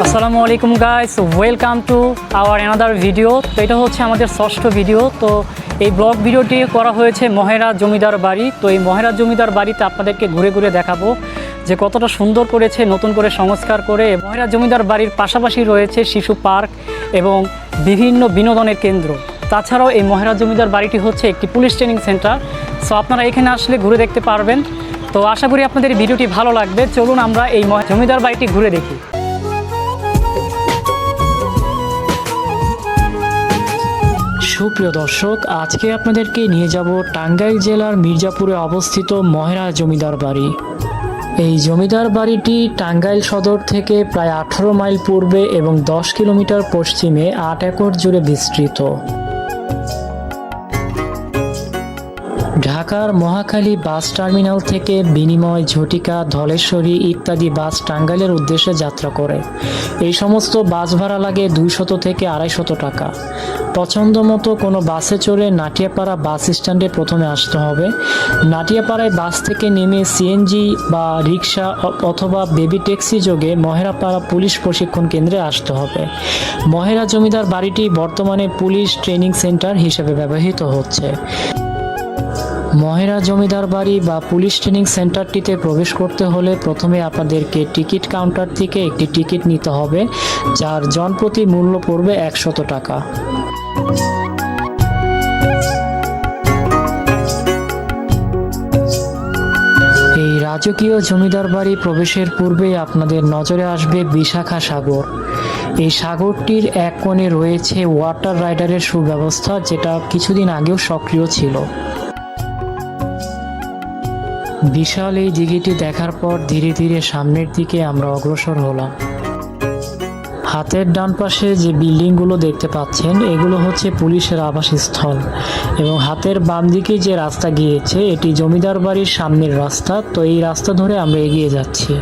আলাইকুম guys welcome to our another video তো এটা হচ্ছে আমাদের ষষ্ঠ ভিডিও তো এই ব্লগ ভিডিওটি করা হয়েছে মহেরা জমিদার বাড়ি। তো এই মহেরা জমিদার বাড়িতে আপনাদেরকে ঘুরে ঘুরে দেখাবো যে কতটা সুন্দর করেছে, নতুন করে সংস্কার করে। মহেরা জমিদার বাড়ির পাশাপাশি রয়েছে শিশু পার্ক এবং বিভিন্ন বিনোদনের কেন্দ্র। তাছাড়াও এই মহেরা জমিদার বাড়িটি হচ্ছে একটি পুলিশ ট্রেনিং সেন্টার। সো আপনারা এখানে আসলে ঘুরে দেখতে পারবেন। তো আশা করি আপনাদের ভিডিওটি ভালো লাগবে। চলুন আমরা এই জমিদার বাড়িটি ঘুরে দেখি। সুপ্রিয় দর্শক, আজকে আপনাদেরকে নিয়ে যাব টাঙ্গাইল জেলার মির্জাপুরে অবস্থিত মহেরা জমিদার বাড়ি। এই জমিদার বাড়িটি টাঙ্গাইল সদর থেকে প্রায় আঠারো মাইল পূর্বে এবং দশ কিলোমিটার পশ্চিমে আট একর জুড়ে বিস্তৃত। ঢাকার মহাখালী বাস টার্মিনাল থেকে বিনিময় ঝটিকা, ধলেশ্বরী ইত্যাদি বাস টাঙ্গাইলের উদ্দেশ্যে যাত্রা করে। এই সমস্ত বাস ভাড়া লাগে দুইশত থেকে আড়াইশত টাকা। পছন্দ মতো কোনো বাসে চড়ে নাটিয়াপাড়া বাস স্ট্যান্ডে প্রথমে আসতে হবে। নাটিয়াপাড়ায় বাস থেকে নেমে সিএনজি বা রিক্সা অথবা বেবি ট্যাক্সি যোগে মহেরাপাড়া পুলিশ প্রশিক্ষণ কেন্দ্রে আসতে হবে। মহেরা জমিদার বাড়িটি বর্তমানে পুলিশ ট্রেনিং সেন্টার হিসেবে ব্যবহৃত হচ্ছে। মহেরা জমিদার বাড়ি বা পুলিশ ট্রেনিং সেন্টারটিতে প্রবেশ করতে হলে প্রথমে আপনাদেরকে টিকিট কাউন্টার থেকে একটি টিকিট নিতে হবে, যার জনপ্রতি মূল্য পড়বে একশত টাকা। এই রাজকীয় জমিদার বাড়ি প্রবেশের পূর্বেই আপনাদের নজরে আসবে বিশাখা সাগর। এই সাগরটির এক কোণে রয়েছে ওয়াটার রাইডারের সুব্যবস্থা, যেটা কিছুদিন আগেও সক্রিয় ছিল। বিশাল এই দিঘিটি দেখার পর ধীরে ধীরে সামনের দিকে আমরা অগ্রসর হলাম। হাতের ডান পাশে যে বিল্ডিংগুলো দেখতে পাচ্ছেন, এগুলো হচ্ছে পুলিশের আবাসস্থল এবং হাতের বাম দিকে যে রাস্তা গিয়েছে, এটি জমিদার বাড়ির সামনের রাস্তা। তো এই রাস্তা ধরে আমরা এগিয়ে যাচ্ছি।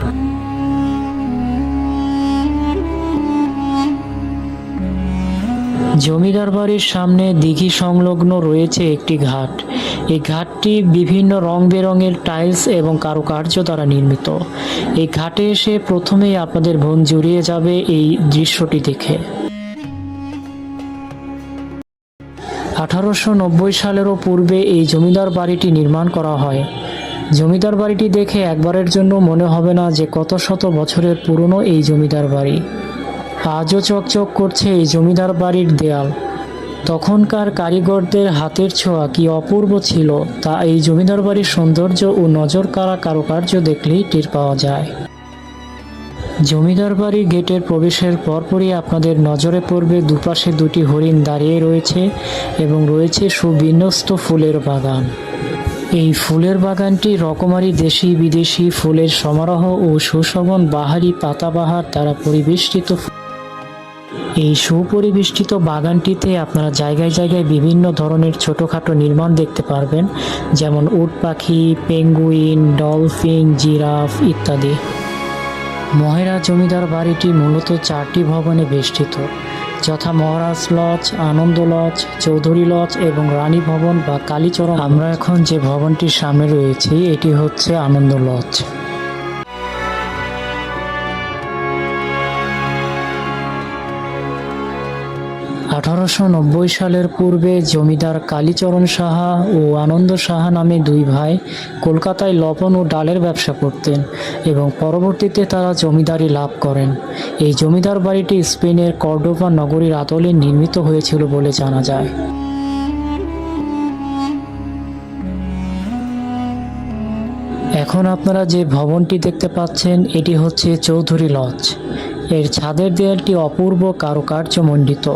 জমিদার বাড়ির সামনে দিঘি সংলগ্ন রয়েছে একটি ঘাট। এই ঘাটটি বিভিন্ন রং বেরঙের টাইলস এবং কারুকার্য দ্বারা নির্মিত। এই ঘাটে এসে প্রথমেই আপনাদের মন জুড়িয়ে যাবে এই দৃশ্যটি দেখে। আঠারোশো নব্বই সালেরও পূর্বে এই জমিদার বাড়িটি নির্মাণ করা হয়। জমিদার বাড়িটি দেখে একবারের জন্য মনে হবে না যে কত শত বছরের পুরনো এই জমিদার বাড়ি। আজও চকচক করছে এই জমিদার বাড়ির দেয়াল। তখনকার কারিগরদের হাতের ছোঁয়া কি অপূর্ব ছিল, তা এই জমিদার বাড়ির সৌন্দর্য ও নজর কাড়া কারুকার্য দেখলেই টের পাওয়া যায়। জমিদার বাড়ির গেটের প্রবেশের পরপরই আপনাদের নজরে পড়বে দুপাশে দুটি হরিণ দাঁড়িয়ে রয়েছে এবং রয়েছে সুবিন্যস্ত ফুলের বাগান। এই ফুলের বাগানটি রকমারি দেশি বিদেশি ফুলের সমারোহ ও সুশোভন বাহারি পাতাবাহার দ্বারা পরিবেষ্টিত এই সুপরিবেষ্টিত বাগানটিতে আপনারা জায়গায় জায়গায় বিভিন্ন ধরনের ছোটোখাটো নির্মাণ দেখতে পারবেন, যেমন উট পাখি, পেঙ্গুইন, ডলফিন, জিরাফ ইত্যাদি। মহেরা জমিদার বাড়িটি মূলত চারটি ভবনে বেষ্টিত, যথা Maharaj lodge, Anand lodge, Chowdhury lodge এবং রানী ভবন বা কালীচরণ। আমরা এখন যে ভবনটির সামনে রয়েছি, এটি হচ্ছে আনন্দ লজ। নব্বই সালের পূর্বে জমিদার কালীচরণ সাহা ও আনন্দ সাহা নামে দুই ভাই কলকাতায় লবণ ও ডালের ব্যবসা করতেন এবং পরবর্তীতে তারা জমিদারি লাভ করেন। এই জমিদার বাড়িটি স্পেনের কর্ডোভা নগরীর আদলে নির্মিত হয়েছিল বলে জানা যায়। এখন আপনারা যে ভবনটি দেখতে পাচ্ছেন, এটি হচ্ছে চৌধুরী লজ। এর ছাদের দেয়ালটি অপূর্ব কারুকার্যমণ্ডিত।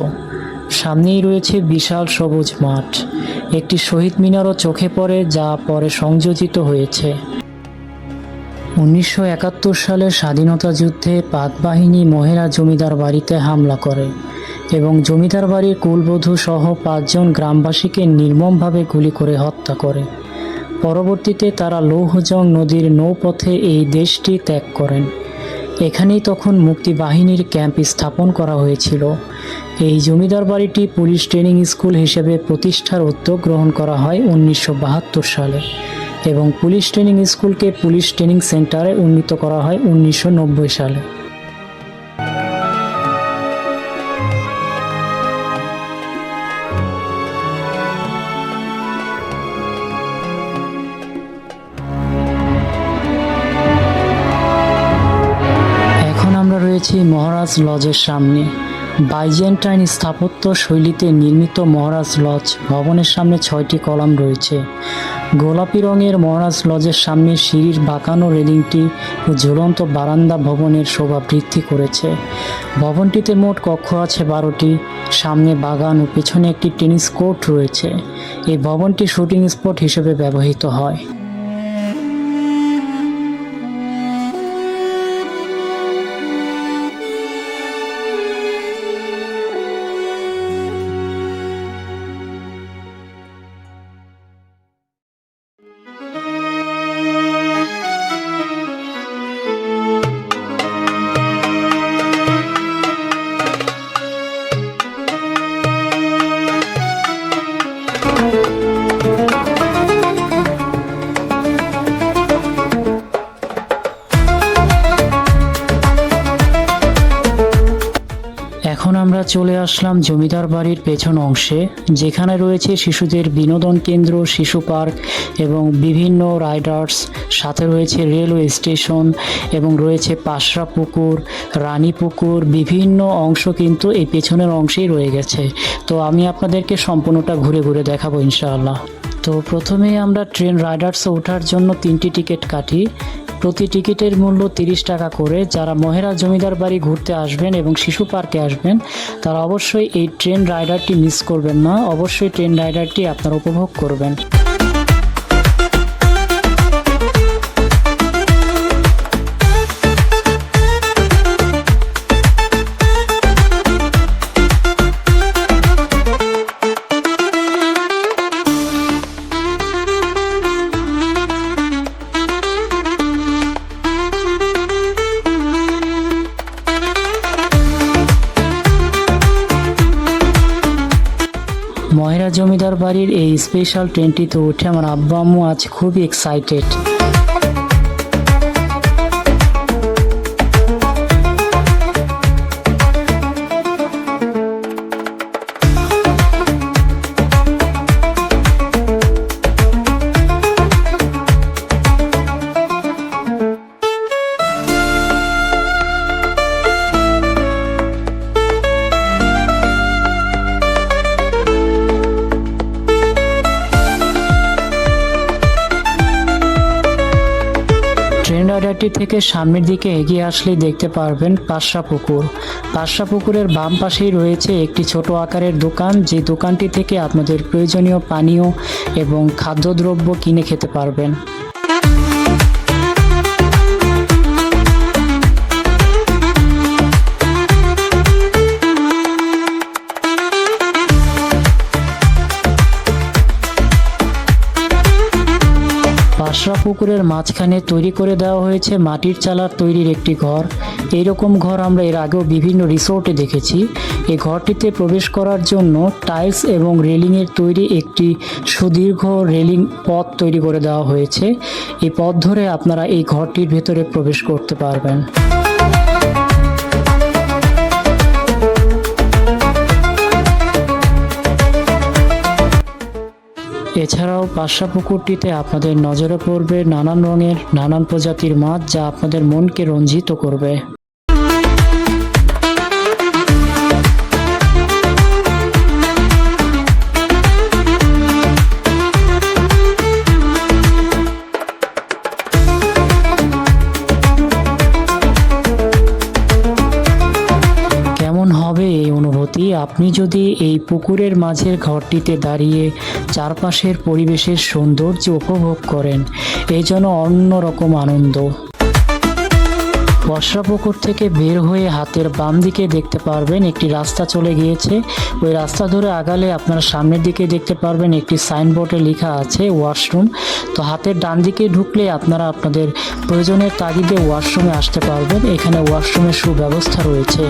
সামনেই রয়েছে বিশাল সবুজ মাঠ। একটি শহীদ মিনারও চোখে পড়ে যা পরে সংযোজিত হয়েছে। উনিশশো একাত্তর সালের স্বাধীনতা যুদ্ধে পাক বাহিনী মহেরা জমিদার বাড়িতে হামলা করে এবং জমিদার বাড়ির কুলবধূ সহ পাঁচজন গ্রামবাসীকে নির্মমভাবে গুলি করে হত্যা করে। পরবর্তীতে তারা লৌহজং নদীর নৌপথে এই দেশটি ত্যাগ করেন। এখানেই তখন মুক্তিবাহিনীর ক্যাম্প স্থাপন করা হয়েছিল। এই জমিদার বাড়িটি পুলিশ ট্রেনিং স্কুল হিসেবে প্রতিষ্ঠার উদ্যোগ গ্রহণ করা হয় উনিশশো বাহাত্তর সালে এবং পুলিশ ট্রেনিং স্কুলকে পুলিশ ট্রেনিং সেন্টারে উন্নীত করা হয় উনিশশো নব্বই সালে। এখন আমরা রয়েছি মহারাজ লজের সামনে। বাইজেন্টাইন স্থাপত্য শৈলীতে নির্মিত মহারাজ লজ, ভবনের সামনে ছয়টি কলাম রয়েছে। গোলাপি রঙের মহারাজ লজের সামনে সিঁড়ির বাঁকানো রেলিংটি ও ঝুলন্ত বারান্দা ভবনের শোভা বৃদ্ধি করেছে। ভবনটিতে মোট কক্ষ আছে বারোটি। সামনে বাগান ও পেছনে একটি টেনিস কোর্ট রয়েছে। এই ভবনটি শুটিং স্পট হিসেবে ব্যবহৃত হয়। চলে আসলাম জমিদার বাড়ির পেছন অংশে, যেখানে রয়েছে শিশুদের বিনোদন কেন্দ্র, শিশু পার্ক এবং বিভিন্ন রাইডার্স। সাথে রয়েছে রেলওয়ে স্টেশন এবং রয়েছে পাশরা পুকুর, রানী পুকুর, বিভিন্ন অংশ কিন্তু এই পেছনের অংশেই রয়ে গেছে। তো আমি আপনাদেরকে সম্পূর্ণটা ঘুরে ঘুরে দেখাবো ইনশাআল্লাহ। তো প্রথমেই আমরা ট্রেন রাইডার্সে ওঠার জন্য তিনটি টিকিট কাটি। প্রতি টিকিটের মূল্য তিরিশ টাকা করে। যারা মহেরা জমিদার বাড়ি ঘুরতে আসবেন এবং শিশু পার্কে আসবেন, তারা অবশ্যই এই ট্রেন রাইডারটি মিস করবেন না। অবশ্যই ট্রেন রাইডারটি আপনারা উপভোগ করবেন। মহেরা জমিদার বাড়ির এই স্পেশাল ট্রেনটিতে উঠে আমার আব্বা আম্মু আজ খুবই এক্সাইটেড ট্রেন রাইডারটি থেকে সামনের দিকে এগিয়ে আসলেই দেখতে পারবেন পাশা পুকুর। পাশা পুকুরের বাম পাশেই রয়েছে একটি ছোট আকারের দোকান। যে দোকানটি থেকে আপনাদের প্রয়োজনীয় পানীয় এবং খাদ্যদ্রব্য কিনে খেতে পারবেন। পুকুরের মাঝখানে তৈরি করে দেওয়া হয়েছে মাটির চালার তৈরির একটি ঘর। এইরকম ঘর আমরা এর আগেও বিভিন্ন রিসোর্টে দেখেছি। এই ঘরটিতে প্রবেশ করার জন্য টাইলস এবং রেলিংয়ের তৈরি একটি সুদীর্ঘ রেলিং পথ তৈরি করে দেওয়া হয়েছে। এই পথ ধরে আপনারা এই ঘরটির ভেতরে প্রবেশ করতে পারবেন। এছাড়াও পাশা পুকুরটিতে আপনাদের নজরে পড়বে নানান রঙের, নানান প্রজাতির মাছ যা আপনাদের মনকে রঞ্জিত করবে। আপনি যদি এই পুকুরের মাঝের ঘরটিতে দাঁড়িয়ে চারপাশের পরিবেশের সৌন্দর্য উপভোগ করেন এই যেন অন্যরকম আনন্দ। বর্ষা পুকুর থেকে বের হয়ে হাতের বাম দিকে দেখতে পারবেন একটি রাস্তা চলে গিয়েছে। ওই রাস্তা ধরে আগালে আপনার সামনের দিকে দেখতে পারবেন একটি সাইনবোর্ডে লেখা আছে ওয়াশরুম। তো হাতের ডান দিকে ঢুকলে আপনারা আপনাদের প্রয়োজনের তাগিদে ওয়াশরুমে আসতে পারবেন। এখানে ওয়াশরুমের সুব্যবস্থা রয়েছে।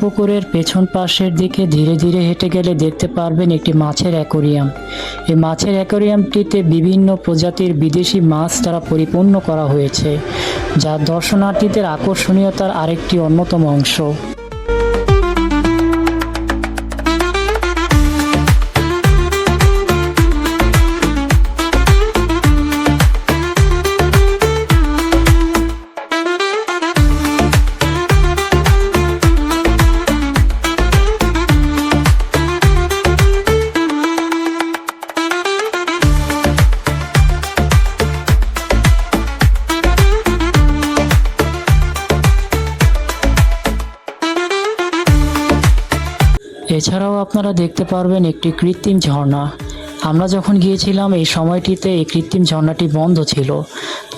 পুকুরের পেছন পাশের দিকে ধীরে ধীরে হেঁটে গেলে দেখতে পারবেন একটি মাছের অ্যাকোরিয়াম। এই মাছের অ্যাকোরিয়ামটিতে বিভিন্ন প্রজাতির বিদেশি মাছ দ্বারা পরিপূর্ণ করা হয়েছে, যা দর্শনার্থীদের আকর্ষণীয়তার আরেকটি অন্যতম অংশ। এছাড়াও আপনারা দেখতে পারবেন একটি কৃত্রিম ঝর্ণা। আমরা যখন গিয়েছিলাম, এই সময়টিতে এই কৃত্রিম ঝর্ণাটি বন্ধ ছিল।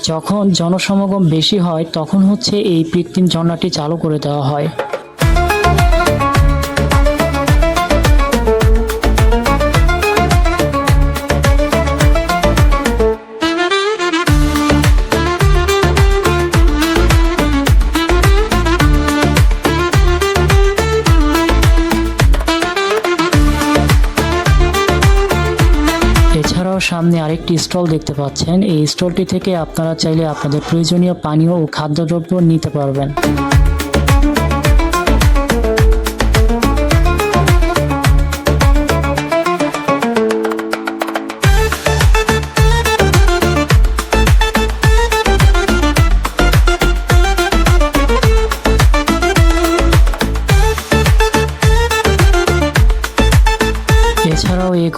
যখন জনসমাগম বেশি হয়, তখন হচ্ছে এই কৃত্রিম ঝর্ণাটি চালু করে দেওয়া হয়। এছাড়াও সামনে আরেকটি স্টল দেখতে পাচ্ছেন। এই স্টলটি থেকে আপনারা চাইলে আপনাদের প্রয়োজনীয় পানীয় ও খাদ্যদ্রব্য নিতে পারবেন।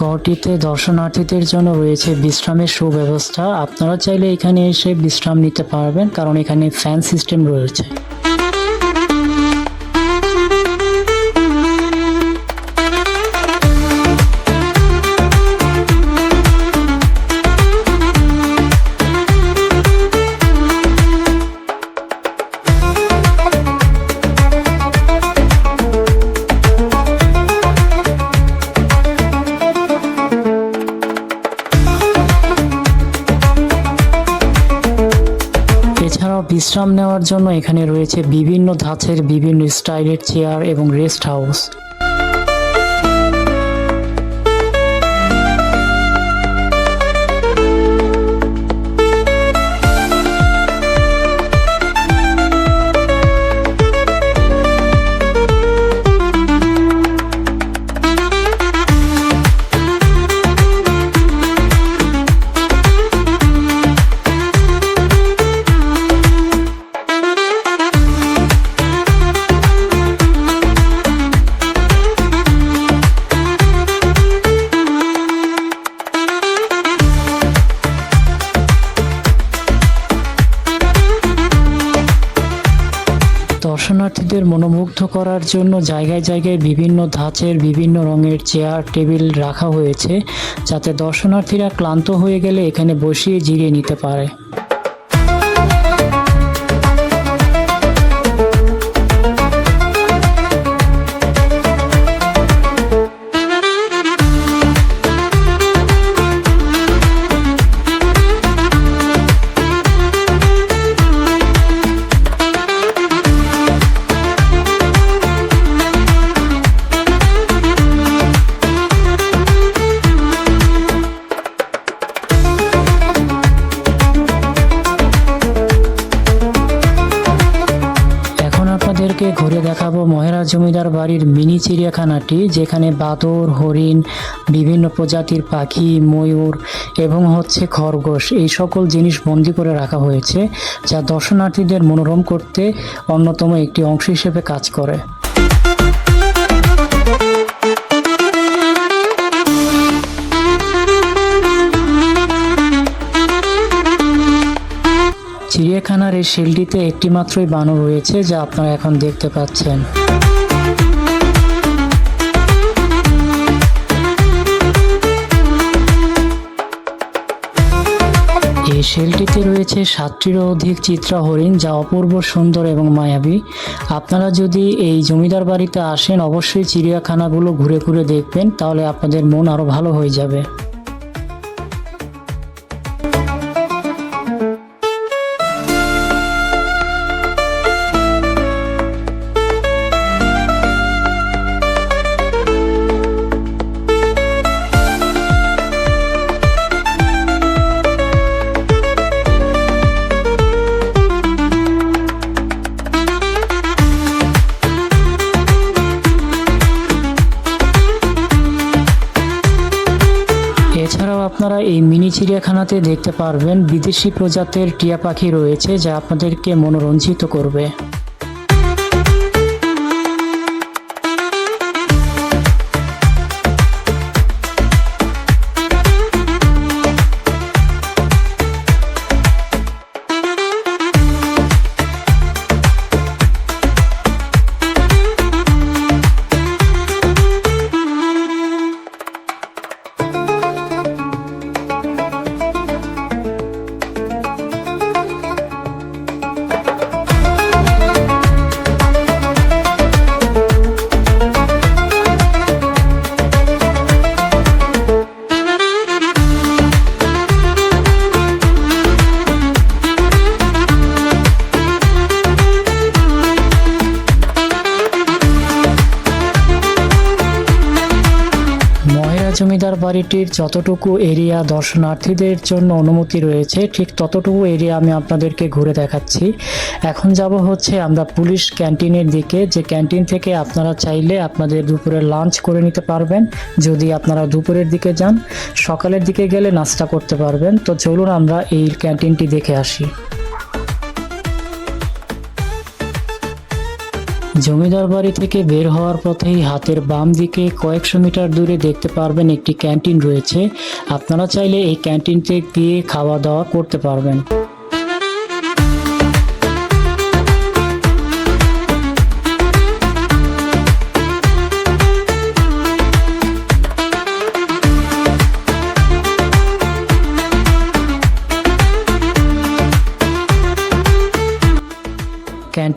ঘরটিতে দর্শনার্থীদের জন্য রয়েছে বিশ্রামের সুব্যবস্থা। আপনারা চাইলে এখানে এসে বিশ্রাম নিতে পারবেন, কারণ এখানে ফ্যান সিস্টেম রয়েছে। বিশ্রাম নেওয়ার জন্য এখানে রয়েছে বিভিন্ন ধাঁচের বিভিন্ন স্টাইলের চেয়ার এবং রেস্ট হাউস। দর্শনার্থীদের মনোমুগ্ধ করার জন্য জায়গায় জায়গায় বিভিন্ন ধাঁচের, বিভিন্ন রঙের চেয়ার, টেবিল রাখা হয়েছে, যাতে দর্শনার্থীরা ক্লান্ত হয়ে গেলে এখানে বসিয়ে জিরিয়ে নিতে পারে। জমিদার বাড়ির মিনি চিড়িয়াখানাটি, যেখানে বাদর, হরিণ, বিভিন্ন প্রজাতির পাখি, ময়ূর এবং হচ্ছে খরগোশ এই সকল জিনিস বন্দি করে রাখা হয়েছে, যা দর্শনার্থীদের মনোরম করতে অন্যতম একটি অংশ হিসেবে কাজ করে। চিড়িয়াখানার এই শিলটিতে একটি মাত্রই বানর রয়েছে, যা আপনারা এখন দেখতে পাচ্ছেন। এই শেলটিতে রয়েছে সাতটিরও অধিক চিত্রা হরিণ যা অপূর্ব, সুন্দর এবং মায়াবী। আপনারা যদি এই জমিদার বাড়িতে আসেন, অবশ্যই চিড়িয়াখানাগুলো ঘুরে ঘুরে দেখবেন, তাহলে আপনাদের মন আরও ভালো হয়ে যাবে। চিড়িয়াখানাতে দেখতে পারবেন বিদেশি প্রজাতির টিয়া পাখি রয়েছে যা আপনাদেরকে মনোরঞ্জিত করবে। জমিদার বাড়িটির যতটুকু এরিয়া দর্শনার্থীদের জন্য অনুমতি রয়েছে, ঠিক ততটুকু এরিয়া আমি আপনাদেরকে ঘুরে দেখাচ্ছি। এখন যাব হচ্ছে আমরা পুলিশ ক্যান্টিনের দিকে। যে ক্যান্টিন থেকে আপনারা চাইলে আপনাদের দুপুরে লাঞ্চ করে নিতে পারবেন। যদি আপনারা দুপুরের দিকে যান, সকালের দিকে গেলে নাস্তা করতে পারবেন। তো চলুন আমরা এই ক্যান্টিনটি দেখে আসি। জমিদার বাড়ি থেকে বের হওয়ার পথেই হাতের বাম দিকে কয়েকশো মিটার দূরে দেখতে পারবেন একটি ক্যান্টিন রয়েছে। আপনারা চাইলে এই ক্যান্টিনতে গিয়ে খাওয়া দাওয়া করতে পারবেন।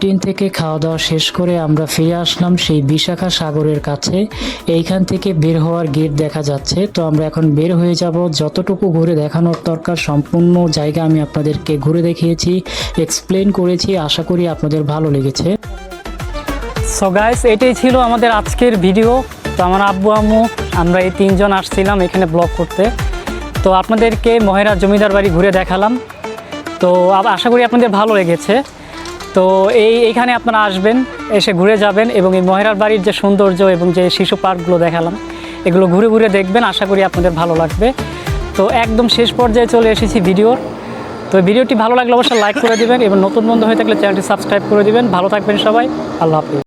ক্যান্টিন থেকে খাওয়া দাওয়া শেষ করে আমরা ফিরে আসলাম সেই বিশাখা সাগরের কাছে। এইখান থেকে বের হওয়ার গেট দেখা যাচ্ছে। তো আমরা এখন বের হয়ে যাব। যতটুকু ঘুরে দেখানোর দরকার, সম্পূর্ণ জায়গা আমি আপনাদেরকে ঘুরে দেখিয়েছি এক্সপ্লেন করেছি। আশা করি আপনাদের ভালো লেগেছে। সো গাইস এটাই ছিল আমাদের আজকের ভিডিও তো আমার আব্বু, আম্মু, আমরা এই তিনজন আসছিলাম এখানে ব্লগ করতে। তো আপনাদেরকে মহেরা জমিদার বাড়ি ঘুরে দেখালাম। তো আশা করি আপনাদের ভালো লেগেছে। তো এই এইখানে আপনারা আসবেন, এসে ঘুরে যাবেন এবং এই মহেরার বাড়ির যে সৌন্দর্য এবং যে শিশু পার্কগুলো দেখালাম, এগুলো ঘুরে ঘুরে দেখবেন, আশা করি আপনাদের ভালো লাগবে। তো একদম শেষ পর্যায়ে চলে এসেছি ভিডিওর। তো ভিডিওটি ভালো লাগলে অবশ্যই লাইক করে দেবেন এবং নতুন বন্ধু হয়ে থাকলে চ্যানেলটি সাবস্ক্রাইব করে দেবেন। ভালো থাকবেন সবাই, আল্লাহ হাফিজ।